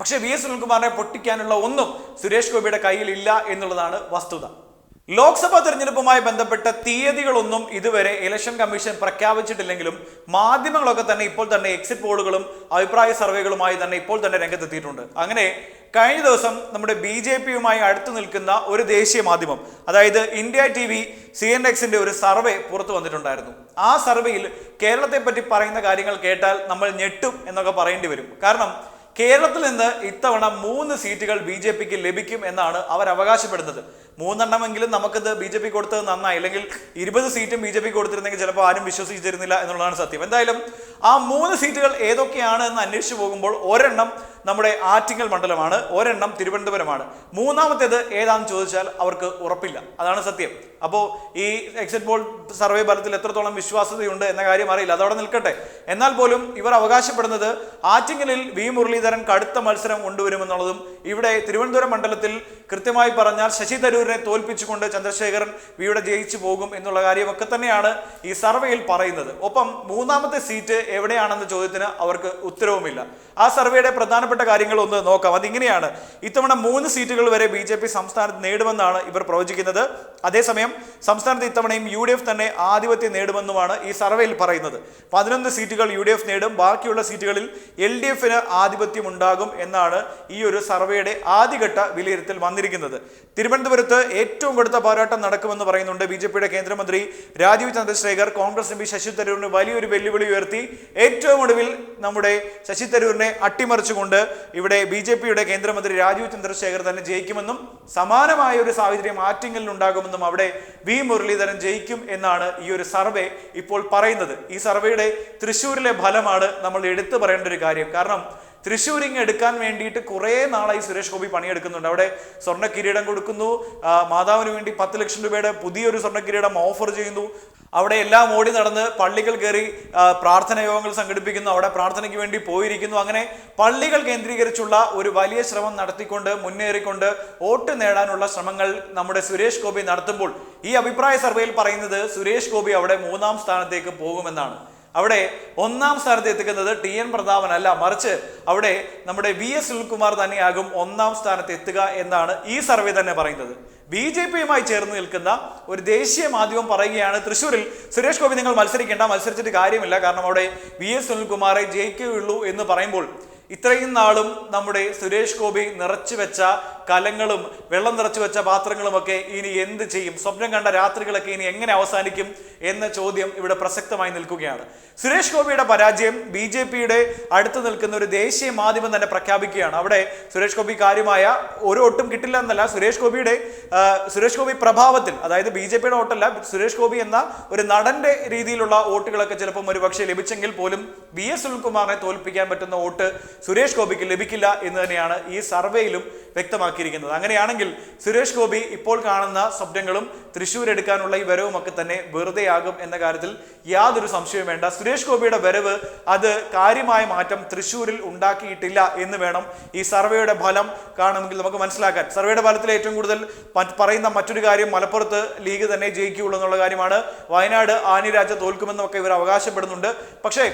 പക്ഷേ V S സുനിൽകുമാറിനെ പൊട്ടിക്കാനുള്ള ഒന്നും സുരേഷ് ഗോപിയുടെ കയ്യിൽ ഇല്ല എന്നുള്ളതാണ് വസ്തുത. ലോക്സഭാ തെരഞ്ഞെടുപ്പുമായി ബന്ധപ്പെട്ട തീയതികളൊന്നും ഇതുവരെ ഇലക്ഷൻ കമ്മീഷൻ പ്രഖ്യാപിച്ചിട്ടില്ലെങ്കിലും മാധ്യമങ്ങളൊക്കെ തന്നെ ഇപ്പോൾ തന്നെ എക്സിറ്റ് പോളുകളും അഭിപ്രായ സർവേകളുമായി തന്നെ ഇപ്പോൾ തന്നെ രംഗത്തെത്തിയിട്ടുണ്ട്. അങ്ങനെ കഴിഞ്ഞ ദിവസം നമ്മുടെ ബി ജെ പിയുമായി അടുത്തു നിൽക്കുന്ന ഒരു ദേശീയ മാധ്യമം അതായത് India T V C N എക്സിന്റെ ഒരു സർവേ പുറത്തു വന്നിട്ടുണ്ടായിരുന്നു. ആ സർവേയിൽ കേരളത്തെ പറ്റി പറയുന്ന കാര്യങ്ങൾ കേട്ടാൽ നമ്മൾ ഞെട്ടും എന്നൊക്കെ പറയേണ്ടി വരും. കാരണം കേരളത്തിൽ നിന്ന് ഇത്തവണ മൂന്ന് സീറ്റുകൾ ബി ജെ പിക്ക് ലഭിക്കും എന്നാണ് അവർ അവകാശപ്പെടുന്നത്. മൂന്നെണ്ണമെങ്കിലും നമുക്കിത് ബി ജെ പി കൊടുത്തത് നന്നായി. അല്ലെങ്കിൽ ഇരുപത് സീറ്റും ബി ജെ പി കൊടുത്തിരുന്നെങ്കിൽ ചിലപ്പോൾ ആരും വിശ്വസിച്ചിരുന്നില്ല എന്നുള്ളതാണ് സത്യം. എന്തായാലും ആ മൂന്ന് സീറ്റുകൾ ഏതൊക്കെയാണ് എന്ന് അന്വേഷിച്ചു പോകുമ്പോൾ ഒരെണ്ണം നമ്മുടെ ആറ്റിങ്ങൽ മണ്ഡലമാണ്. ഒരെണ്ണം തിരുവനന്തപുരമാണ്. മൂന്നാമത്തേത് ഏതാണെന്ന് ചോദിച്ചാൽ അവർക്ക് ഉറപ്പില്ല. അതാണ് സത്യം. അപ്പോൾ ഈ എക്സിറ്റ് പോൾ സർവേ ഫലത്തിൽ എത്രത്തോളം വിശ്വാസ്യതയുണ്ട് എന്ന കാര്യം അറിയില്ല. അതവിടെ നിൽക്കട്ടെ. എന്നാൽ പോലും ഇവർ അവകാശപ്പെടുന്നത് ആറ്റിങ്ങലിൽ വി. മുരളീധരൻ കടുത്ത മത്സരം കൊണ്ടുവരുമെന്നുള്ളതും ഇവിടെ തിരുവനന്തപുരം മണ്ഡലത്തിൽ കൃത്യമായി പറഞ്ഞാൽ ശശി തരൂരിനെ തോൽപ്പിച്ചുകൊണ്ട് ചന്ദ്രശേഖരൻ വിയുടെ ജയിച്ചു പോകും എന്നുള്ള കാര്യമൊക്കെ തന്നെയാണ് ഈ സർവേയിൽ പറയുന്നത്. ഒപ്പം മൂന്നാമത്തെ സീറ്റ് എവിടെയാണെന്ന ചോദ്യത്തിന് അവർക്ക് ഉത്തരവുമില്ല. ആ സർവേയുടെ പ്രധാനപ്പെട്ട കാര്യങ്ങൾ ഒന്ന് നോക്കാം. അതിങ്ങനെയാണ്. ഇത്തവണ മൂന്ന് സീറ്റുകൾ വരെ ബി ജെ പി സംസ്ഥാനത്ത് നേടുമെന്നാണ് ഇവർ പ്രവചിക്കുന്നത്. അതേസമയം സംസ്ഥാനത്ത് ഇത്തവണയും യു ഡി എഫ് തന്നെ ആധിപത്യം നേടുമെന്നുമാണ് ഈ സർവേയിൽ പറയുന്നത്. പതിനൊന്ന് സീറ്റുകൾ യു ഡി എഫ് നേടും. ബാക്കിയുള്ള സീറ്റുകളിൽ എൽ ഡി എഫിന് ആധിപത്യം ഉണ്ടാകും എന്നാണ് ഈ ഒരു സർവേയുടെ ആദ്യഘട്ട വിലയിരുത്തൽ വന്നിരിക്കുന്നത്. തിരുവനന്തപുരത്ത് ഏറ്റവും കടുത്ത പോരാട്ടം നടക്കുമെന്ന് പറയുന്നുണ്ട് ബി ജെ പിയുടെ കേന്ദ്രമന്ത്രി Rajeev Chandrasekhar. Congress M P Shashi തരൂരിന് വലിയൊരു വെല്ലുവിളി ഉയർത്തി ഏറ്റവും ഒടുവിൽ നമ്മുടെ ശശി തരൂരിനെ അട്ടിമറിച്ചുകൊണ്ട് ഇവിടെ ബി ജെ പിയുടെ കേന്ദ്രമന്ത്രി രാജീവ് ചന്ദ്രശേഖർ തന്നെ ജയിക്കുമെന്നും സമാനമായ ഒരു സാഹചര്യം ആറ്റിങ്ങലിൽ ഉണ്ടാകുമെന്നും അവിടെ വി മുരളീധരൻ ജയിക്കും എന്നാണ് ഈ ഒരു സർവേ ഇപ്പോൾ പറയുന്നത്. ഈ സർവേയുടെ തൃശ്ശൂരിലെ ഫലമാണ് നമ്മൾ എടുത്തു പറയേണ്ട ഒരു കാര്യം. കാരണം തൃശ്ശൂരിങ് എടുക്കാൻ വേണ്ടിയിട്ട് കുറേ നാളായി സുരേഷ് ഗോപി പണിയെടുക്കുന്നുണ്ട്. അവിടെ സ്വർണ കിരീടം കൊടുക്കുന്നു മാതാവിന് വേണ്ടി പത്ത് ലക്ഷം രൂപയുടെ പുതിയൊരു സ്വർണ കിരീടം ഓഫർ ചെയ്യുന്നു. അവിടെ എല്ലാം ഓടി നടന്ന് പള്ളികൾ കയറി പ്രാർത്ഥന യോഗങ്ങൾ സംഘടിപ്പിക്കുന്നു. അവിടെ പ്രാർത്ഥനയ്ക്ക് വേണ്ടി പോയിരിക്കുന്നു. അങ്ങനെ പള്ളികൾ കേന്ദ്രീകരിച്ചുള്ള ഒരു വലിയ ശ്രമം നടത്തിക്കൊണ്ട് മുന്നേറിക്കൊണ്ട് വോട്ട് നേടാനുള്ള ശ്രമങ്ങൾ നമ്മുടെ സുരേഷ് ഗോപി നടത്തുമ്പോൾ ഈ അഭിപ്രായ സർവേയിൽ പറയുന്നത് സുരേഷ് ഗോപി അവിടെ മൂന്നാം സ്ഥാനത്തേക്ക് പോകുമെന്നാണ്. അവിടെ ഒന്നാം സ്ഥാനത്ത് എത്തിക്കുന്നത് ടി എൻ പ്രതാപനല്ല. മറിച്ച് അവിടെ നമ്മുടെ വി എസ് സുനിൽകുമാർ തന്നെയാകും ഒന്നാം സ്ഥാനത്ത് എത്തുക എന്നാണ് ഈ സർവേ തന്നെ പറയുന്നത്. ബി ജെ പിയുമായി ചേർന്ന് നിൽക്കുന്ന ഒരു ദേശീയ മാധ്യമം പറയുകയാണ് തൃശ്ശൂരിൽ. സുരേഷ് ഗോപി നിങ്ങൾ മത്സരിക്കേണ്ട മത്സരിച്ചിട്ട് കാര്യമില്ല. കാരണം അവിടെ വി എസ് സുനിൽകുമാറെ ജയിക്കുകയുള്ളൂ എന്ന് പറയുമ്പോൾ ഇത്രയും നാളും നമ്മുടെ സുരേഷ് ഗോപി നിറച്ചു വെച്ച കലങ്ങളും വെള്ളം നിറച്ചു വെച്ച പാത്രങ്ങളുമൊക്കെ ഇനി എന്ത് ചെയ്യും? സ്വപ്നം കണ്ട രാത്രികളൊക്കെ ഇനി എങ്ങനെ അവസാനിക്കും എന്ന ചോദ്യം ഇവിടെ പ്രസക്തമായി നിൽക്കുകയാണ്. സുരേഷ് ഗോപിയുടെ പരാജയം ബി ജെ പിയുടെ അടുത്ത് നിൽക്കുന്ന ഒരു ദേശീയ മാധ്യമം തന്നെ പ്രഖ്യാപിക്കുകയാണ്. അവിടെ സുരേഷ് ഗോപി കാര്യമായ ഒരു ഒട്ടും കിട്ടില്ല എന്നല്ല സുരേഷ് ഗോപിയുടെ സുരേഷ് ഗോപി പ്രഭാവത്തിൽ അതായത് ബി ജെ പിയുടെ വോട്ടല്ല സുരേഷ് ഗോപി എന്ന ഒരു നടന്റെ രീതിയിലുള്ള വോട്ടുകളൊക്കെ ചിലപ്പം ഒരു പക്ഷേ ലഭിച്ചെങ്കിൽ പോലും ബി എസ് സുനിൽകുമാറിനെ തോൽപ്പിക്കാൻ പറ്റുന്ന വോട്ട് സുരേഷ് ഗോപിക്ക് ലഭിക്കില്ല എന്ന് തന്നെയാണ് ഈ സർവേയിലും വ്യക്തമാക്കിയിരിക്കുന്നത്. അങ്ങനെയാണെങ്കിൽ സുരേഷ് ഗോപി ഇപ്പോൾ കാണുന്ന സ്വപ്നങ്ങളും തൃശ്ശൂർ എടുക്കാനുള്ള ഈ വരവും ഒക്കെ തന്നെ വെറുതെയാകും എന്ന കാര്യത്തിൽ യാതൊരു സംശയവും വേണ്ട. സുരേഷ് ഗോപിയുടെ വരവ് അത് കാര്യമായ മാറ്റം തൃശ്ശൂരിൽ ഉണ്ടാക്കിയിട്ടില്ല എന്ന് വേണം ഈ സർവേയുടെ ഫലം കാണുമെങ്കിൽ നമുക്ക് മനസ്സിലാക്കാൻ. സർവേയുടെ ഫലത്തിൽ ഏറ്റവും കൂടുതൽ പറയുന്ന മറ്റൊരു കാര്യം മലപ്പുറത്ത് ലീഗ് തന്നെ ജയിക്കുകയുള്ളൂ എന്നുള്ള കാര്യമാണ്. വയനാട് ആനിരാജ തോൽക്കുമെന്നൊക്കെ ഇവർ അവകാശപ്പെടുന്നുണ്ട്. പക്ഷേ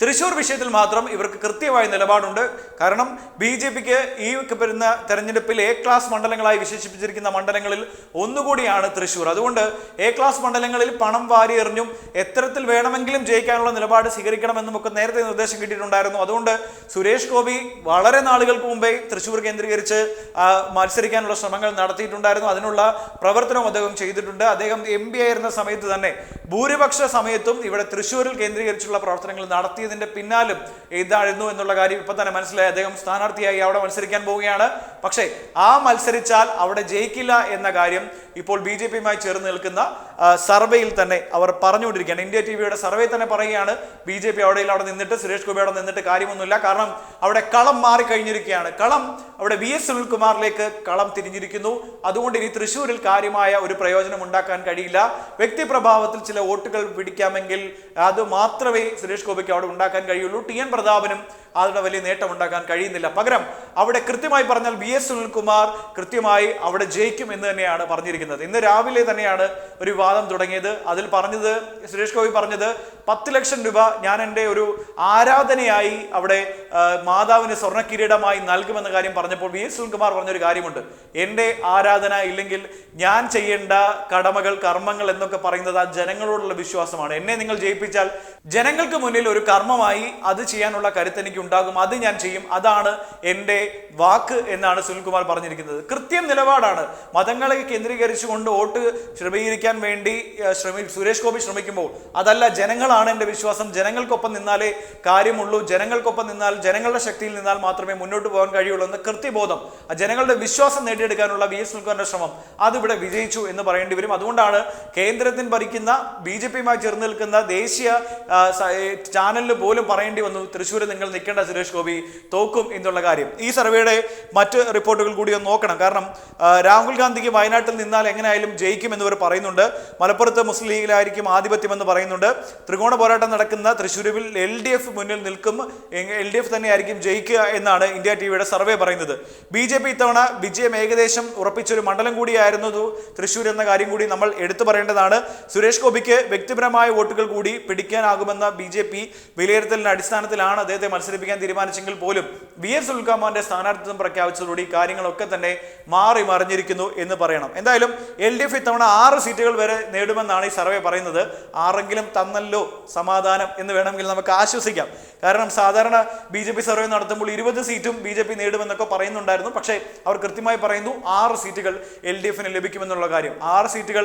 തൃശൂർ വിഷയത്തിൽ മാത്രം ഇവർക്ക് കൃത്യമായ നിലപാടുണ്ട്. കാരണം ബി ജെ പിക്ക് ഈ വരുന്ന തെരഞ്ഞെടുപ്പിൽ എ ക്ലാസ് മണ്ഡലങ്ങളായി വിശേഷിപ്പിച്ചിരിക്കുന്ന മണ്ഡലങ്ങളിൽ ഒന്നുകൂടിയാണ് തൃശ്ശൂർ അതുകൊണ്ട് എ ക്ലാസ് മണ്ഡലങ്ങളിൽ പണം വാരി എറിഞ്ഞും എത്തരത്തിൽ വേണമെങ്കിലും ജയിക്കാനുള്ള നിലപാട് സ്വീകരിക്കണമെന്നും ഒക്കെ നേരത്തെ നിർദ്ദേശം കിട്ടിയിട്ടുണ്ടായിരുന്നു. അതുകൊണ്ട് സുരേഷ് ഗോപി വളരെ നാളുകൾക്ക് മുമ്പേ തൃശ്ശൂർ കേന്ദ്രീകരിച്ച് മത്സരിക്കാനുള്ള ശ്രമങ്ങൾ നടത്തിയിട്ടുണ്ടായിരുന്നു. അതിനുള്ള പ്രവർത്തനവും അദ്ദേഹം ചെയ്തിട്ടുണ്ട്. അദ്ദേഹം എം ആയിരുന്ന സമയത്ത് തന്നെ ഭൂരിപക്ഷ സമയത്തും ഇവിടെ തൃശ്ശൂരിൽ കേന്ദ്രീകരിച്ചുള്ള പ്രവർത്തനങ്ങൾ നടത്തിയതിന്റെ പിന്നാലും ഇതായിരുന്നു എന്നുള്ള കാര്യം ഇപ്പൊ തന്നെ മനസ്സിലായി. അദ്ദേഹം സ്ഥാനാർത്ഥിയായി അവിടെ മത്സരിക്കാൻ പോവുകയാണ്. പക്ഷേ ആ മത്സരിച്ചാൽ അവിടെ ജയിക്കില്ല എന്ന കാര്യം ഇപ്പോൾ ബി ജെ പിയുമായി ചേർന്ന് നിൽക്കുന്ന സർവേയിൽ തന്നെ അവർ പറഞ്ഞുകൊണ്ടിരിക്കുകയാണ്. ഇന്ത്യ ടി വിയുടെ സർവേ തന്നെ പറയുകയാണ് ബി ജെ പി അവിടെ അവിടെ നിന്നിട്ട് സുരേഷ് ഗോപി അവിടെ നിന്നിട്ട് കാര്യമൊന്നുമില്ല. കാരണം അവിടെ കളം മാറി കഴിഞ്ഞിരിക്കുകയാണ്. കളം അവിടെ വി എസ് സുനിൽകുമാറിലേക്ക് കളം തിരിഞ്ഞിരിക്കുന്നു. അതുകൊണ്ട് ഇനി തൃശ്ശൂരിൽ കാര്യമായ ഒരു പ്രയോജനം ഉണ്ടാക്കാൻ കഴിയില്ല. വ്യക്തിപ്രഭാവത്തിൽ ചില വോട്ടുകൾ പിടിക്കാമെങ്കിൽ അത് മാത്രമേ സുരേഷ് ഗോപിക്ക് അവിടെ ഉണ്ടാക്കാൻ കഴിയുള്ളൂ. ടി എൻ പ്രതാപനും അവിടെ വലിയ നേട്ടം ഉണ്ടാക്കാൻ കഴിയുന്നില്ല. പകരം അവിടെ കൃത്യമായി പറഞ്ഞാൽ വി എസ് സുനിൽകുമാർ കൃത്യമായി അവിടെ ജയിക്കും എന്ന് തന്നെയാണ് പറഞ്ഞിരിക്കുന്നത്. ഇന്ന് രാവിലെ തന്നെയാണ് ഒരു വിവാദം തുടങ്ങിയത്. അതിൽ പറഞ്ഞത് സുരേഷ് ഗോപി പറഞ്ഞത് പത്ത് ലക്ഷം രൂപ ഞാൻ എന്റെ ഒരു ആരാധനയായി അവിടെ മാതാവിന് സ്വർണ കിരീടമായി നൽകുമെന്ന കാര്യം പറഞ്ഞപ്പോൾ വി എസ് സുനിൽകുമാർ പറഞ്ഞൊരു കാര്യമുണ്ട്. എന്റെ ആരാധന ഇല്ലെങ്കിൽ ഞാൻ ചെയ്യേണ്ട കടമകൾ കർമ്മങ്ങൾ എന്നൊക്കെ പറയുന്നത് ആ ജനങ്ങളോടുള്ള വിശ്വാസമാണ്. എന്നെ നിങ്ങൾ ജയിപ്പിച്ചാൽ ജനങ്ങൾക്ക് മുന്നിൽ ഒരു കർമ്മമായി അത് ചെയ്യാനുള്ള കരുത്ത് എനിക്ക് ഉണ്ടാകും. അത് ഞാൻ ചെയ്യും. അതാണ് എന്റെ വാക്ക് എന്നാണ് സുനിൽകുമാർ പറഞ്ഞിരിക്കുന്നത്. കൃത്യം നിലപാടാണ്. മതങ്ങളെ കേന്ദ്രീകരിച്ചുകൊണ്ട് വോട്ട് ശ്രമീകരിക്കാൻ വേണ്ടി ശ്രമി സുരേഷ് ഗോപി ശ്രമിക്കുമ്പോൾ അതല്ല ജനങ്ങളാണ് എന്റെ വിശ്വാസം. ജനങ്ങൾക്കൊപ്പം നിന്നാലേ കാര്യമുള്ളൂ. ജനങ്ങൾക്കൊപ്പം നിന്നാൽ ജനങ്ങളുടെ ശക്തിയിൽ നിന്നാൽ മാത്രമേ മുന്നോട്ട് പോകാൻ കഴിയുള്ളൂ എന്ന കൃത്യബോധം. ജനങ്ങളുടെ വിശ്വാസം നേടിയെടുക്കാനുള്ള വി എസ് സുൽഖാന്റെ ശ്രമം. അതിവിടെ വിജയിച്ചു എന്ന് പറയേണ്ടി വരും. അതുകൊണ്ടാണ് കേന്ദ്രത്തിൽ ഭരിക്കുന്ന ബി ജെ പിയുമായി ചേർന്ന് നിൽക്കുന്ന ദേശീയ ചാനലിന് പോലും പറയേണ്ടി വന്നു. തൃശ്ശൂർ നിങ്ങൾ നിൽക്കേണ്ട സുരേഷ് ഗോപി തോക്കും എന്നുള്ള കാര്യം. ഈ സർവേയുടെ മറ്റ് റിപ്പോർട്ടുകൾ കൂടി ഒന്ന് നോക്കണം. കാരണം രാഹുൽ ഗാന്ധിക്ക് വയനാട്ടിൽ നിന്നാൽ എങ്ങനെയായാലും ജയിക്കും ഇവർ പറയുന്നുണ്ട്. മലപ്പുറത്ത് മുസ്ലിം ലീഗിലായിരിക്കും ആധിപത്യമെന്ന് പറയുന്നുണ്ട്. ത്രികോണ പോരാട്ടം നടക്കുന്ന തൃശ്ശൂരിൽ എൽ ഡി എഫ് മുന്നിൽ നിൽക്കും. എൽ ഡി എഫ് തന്നെയായിരിക്കും ജയിക്കുക എന്നാണ് ഇന്ത്യ ടിവിയുടെ സർവേ പറയുന്നത്. ബി ജെ പി ഇത്തവണ വിജയം ഏകദേശം ഉറപ്പിച്ചൊരു മണ്ഡലം കൂടിയായിരുന്നു തൃശ്ശൂർ എന്ന കാര്യം കൂടി നമ്മൾ എടുത്തു പറയേണ്ടതാണ്. സുരേഷ് ഗോപിക്ക് വ്യക്തിപരമായ വോട്ടുകൾ കൂടി പിടിക്കാനാകുമെന്ന ബി ജെ പി വിലയിരുത്തലിന്റെ അടിസ്ഥാനത്തിലാണ് അദ്ദേഹത്തെ മത്സരിപ്പിക്കാൻ തീരുമാനിച്ചെങ്കിൽ പോലും വി എസ് ഉൽക്കാമാന്റെ സ്ഥാനാർത്ഥിത്വം പ്രഖ്യാപിച്ചതോടെ ഈ കാര്യങ്ങളൊക്കെ തന്നെ മാറി മറിഞ്ഞിരിക്കുന്നു എന്ന് പറയണം. എന്തായാലും എൽ ഡി എഫ് ഇത്തവണ ആറ് സീറ്റുകൾ വരെ നേടുമെന്നാണ് ഈ സർവേ പറയുന്നത്. ആറെങ്കിലും തന്നല്ലോ സമാധാനം എന്ന് വേണമെങ്കിൽ നമുക്ക് ആശ്വസിക്കാം. കാരണം സാധാരണ ബി ജെ പി സർവേ നടത്തുമ്പോൾ ഇരുപത് സീറ്റും ബി ജെ പി നേടുമെന്നൊക്കെ പറയുന്നുണ്ടായിരുന്നു. പക്ഷേ അവർ കൃത്യമായി പറയുന്നു ആറ് സീറ്റുകൾ എൽ ഡി എഫിന് ലഭിക്കുമെന്നുള്ള കാര്യം. ആറ് സീറ്റുകൾ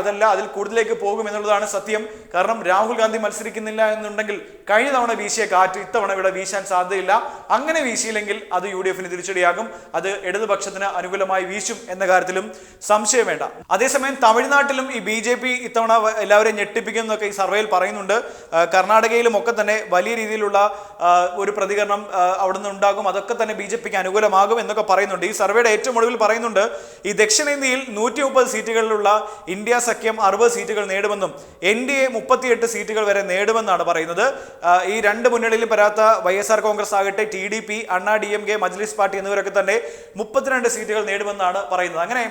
അതല്ല അതിൽ കൂടുതലേക്ക് പോകും എന്നുള്ളതാണ് സത്യം. കാരണം രാഹുൽ ഗാന്ധി മത്സരിക്കുന്നില്ല എന്നുണ്ടെങ്കിൽ കഴിഞ്ഞ തവണ വീശിയ കാറ്റ് ഇത്തവണ ഇവിടെ വീശാൻ സാധ്യതയില്ല. അങ്ങനെ വീശിയില്ലെങ്കിൽ അത് യു ഡി എഫിന് തിരിച്ചടിയാകും. അത് ഇടതുപക്ഷത്തിന് അനുകൂലമായി വീശും എന്ന കാര്യത്തിലും സംശയം വേണ്ട. അതേസമയം തമിഴ്നാട്ടിലും ഈ ബി ജെ പി ഇത്തവണ എല്ലാവരെയും ഞെട്ടിപ്പിക്കും എന്നൊക്കെ ഈ സർവേയിൽ പറയുന്നുണ്ട്. കർണാടകയിലും ഒക്കെ തന്നെ വലിയ രീതിയിലുള്ള ഒരു പ്രതികരണം അവിടെ ഉണ്ടാകും. അതൊക്കെ തന്നെ ബി ജെ പിക്ക് അനുകൂലമാകും എന്നൊക്കെ പറയുന്നുണ്ട്. ഈ സർവേയുടെ ഏറ്റവും ഒടുവിൽ പറയുന്നുണ്ട് ഈ ദക്ഷിണേന്ത്യയിൽ നൂറ്റി മുപ്പത് സീറ്റുകളിലുള്ള ഇന്ത്യ സഖ്യം അറുപത് സീറ്റുകൾ നേടുമെന്നും എൻ ഡി എ മുപ്പത്തിയെട്ട് സീറ്റുകൾ വരെ നേടുമെന്നാണ് പറയുന്നത്. ഈ രണ്ട് മുന്നണിയിലും വരാത്ത വൈ എസ് ആർ കോൺഗ്രസ് ആകട്ടെ T D P Anna D M K Majlis party എന്നിവരൊക്കെ തന്നെ മുപ്പത്തിരണ്ട് സീറ്റുകൾ നേടുമെന്നാണ് പറയുന്നത്. അങ്ങനെ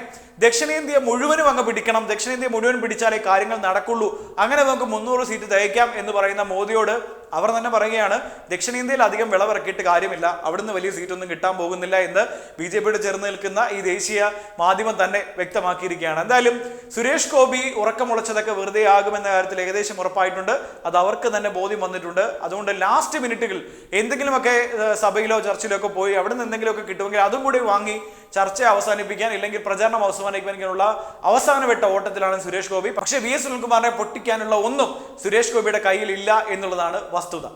ദക്ഷിണേന്ത്യ മുഴുവനും അങ്ങ് പിടിക്കണം. ദക്ഷിണേന്ത്യ മുഴുവൻ പിടിച്ചാലേ കാര്യങ്ങൾ നടക്കുള്ളൂ. അങ്ങനെ നമുക്ക് മുന്നൂറ് സീറ്റ് തയ്ക്കാം എന്ന് പറയുന്ന മോദിയോട് അവർ തന്നെ പറയുകയാണ് ദക്ഷിണേന്ത്യയിൽ അധികം വിളവിറക്കിയിട്ട് കാര്യമില്ല. അവിടുന്ന് വലിയ സീറ്റൊന്നും കിട്ടാൻ പോകുന്നില്ല എന്ന് ബി ജെ പിയുടെ ചേർന്ന് നിൽക്കുന്ന ഈ ദേശീയ മാധ്യമം തന്നെ വ്യക്തമാക്കിയിരിക്കുകയാണ്. എന്തായാലും സുരേഷ് ഗോപി ഉറക്കമുളച്ചതൊക്കെ വെറുതെ ആകുമെന്ന കാര്യത്തിൽ ഏകദേശം ഉറപ്പായിട്ടുണ്ട്. അത് അവർക്ക് തന്നെ ബോധ്യം വന്നിട്ടുണ്ട്. അതുകൊണ്ട് ലാസ്റ്റ് മിനിറ്റുകൾ എന്തെങ്കിലുമൊക്കെ സഭയിലോ ചർച്ചിലോ ഒക്കെ പോയി അവിടെ നിന്ന് എന്തെങ്കിലുമൊക്കെ കിട്ടുമെങ്കിൽ അതും കൂടി വാങ്ങി ചർച്ച അവസാനിപ്പിക്കാൻ ഇല്ലെങ്കിൽ പ്രചാരണം അവസാനിപ്പിക്കാനുള്ള അവസാനവട്ട ഓട്ടത്തിലാണ് സുരേഷ് ഗോപി. പക്ഷേ വി എസ് സുനിൽകുമാറിനെ പൊട്ടിക്കാനുള്ള ഒന്നും സുരേഷ് ഗോപിയുടെ കയ്യിൽ ഇല്ല എന്നുള്ളതാണ് വസ്തുത.